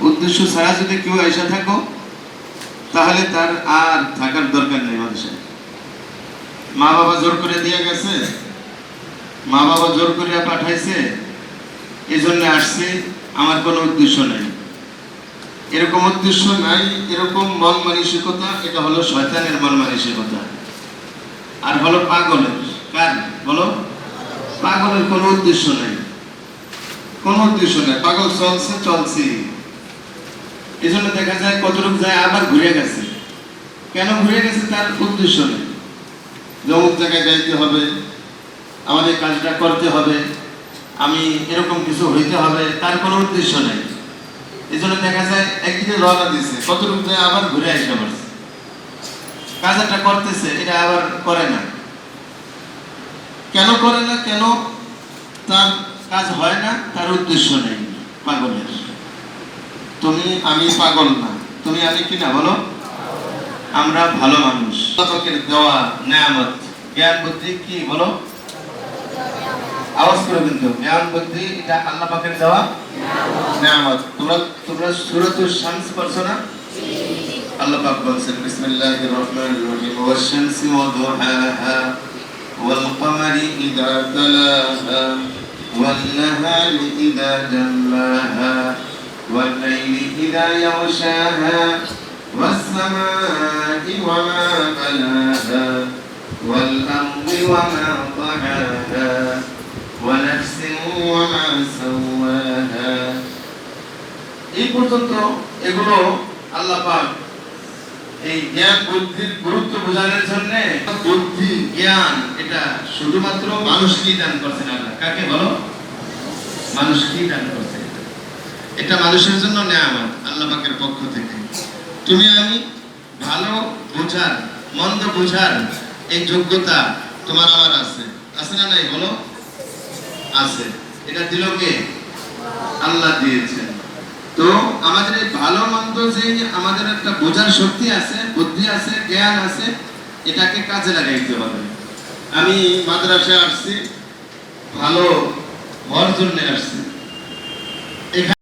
উদ্দেশ্য ছাড়া যদি কেউ এসে থাকো, তাহলে তার আর থাকার দরকার নেই মানুষের মা বাবা জোর করে দিয়ে গেছে, মা বাবা জোর করে পাঠাইছে এই জন্য আসছে, আমার কোনো উদ্দেশ্য নেই। এরকম উদ্দেশ্য নাই, এরকম মন মানসিকতা, এটা হলো শয়তানের মন মানসিকতা। আর হলো পাগলের, কার? বলো? পাগলের কোনো উদ্দেশ্য নেই। কোনো উদ্দেশ্য নেই। পাগল চলছে চলছে এই জন্য দেখা যায় কতটুকু যায় আবার ঘুরে গেছে। কেন ঘুরে গেছে তার উদ্দেশ্য নেই। অমুক জায়গায় যাইতে হবে, আমাদের কাজটা করতে হবে, আমি এরকম কিছু হইতে হবে, তার কোনো উদ্দেশ্য নেই। এই জন্য দেখা যায় একদিকে রওনা দিছে, কতটুকু যায় আবার ঘুরে আসে পারছে। কাজটা করতেছে, এটা আবার করে না। কেন করে না? কেন তার কাজ হয় না, তার উদ্দেশ্য নেই পাগলের। তুমি আমি পাগল না। তুমি আমি কি না বলো? আমরা ভালো মানুষ। দেওয়া নেয়ামত, জ্ঞান বুদ্ধি কি, বলো? আওয়াজ করে কিন্তু জ্ঞান বুদ্ধি, এটা আল্লাহ পাকের দেওয়া তোমরা তোমরা পড়ছো না? আল্লাহ পাক বিসমিল্লাহির রহমানির রহিম শামসি ওয়া দুহাহা ওয়াল কমারি ইযা তালাহা নাহারি ইযা জাল্লাহা ওয়াল লাইলি ইযা ইয়াগশাহা والسماء وما بناها والأرض وما طحاها ونفس وما سواها এই পর্যন্ত এগুলো আল্লাহ পাক এই জ্ঞান বুদ্ধির গুরুত্ব বোঝানোর জন্য বুদ্ধি জ্ঞান এটা শুধুমাত্র মানুষকেই দান করছেন আল্লাহ কাকে বলো মানুষকেই দান করছেন এটা মানুষের জন্য নেয়ামত, আল্লাহ পাকের পক্ষ থেকে। তুমি আমি ভালো বোঝার, মন্দ বোঝার এই যোগ্যতা তোমার আমার আছে। আছে না নাই বলো? আছে। এটা দিল কে? আল্লাহ দিয়েছেন। তো আমাদের এই ভালো, মন্দ যে আমাদের একটা বোঝার শক্তি আছে, বুদ্ধি আছে, জ্ঞান আছে, এটাকে কাজে লাগাইতে হবে। আমি মাদ্রাসায় আসছি, ভালো হওয়ার জন্য আসছি।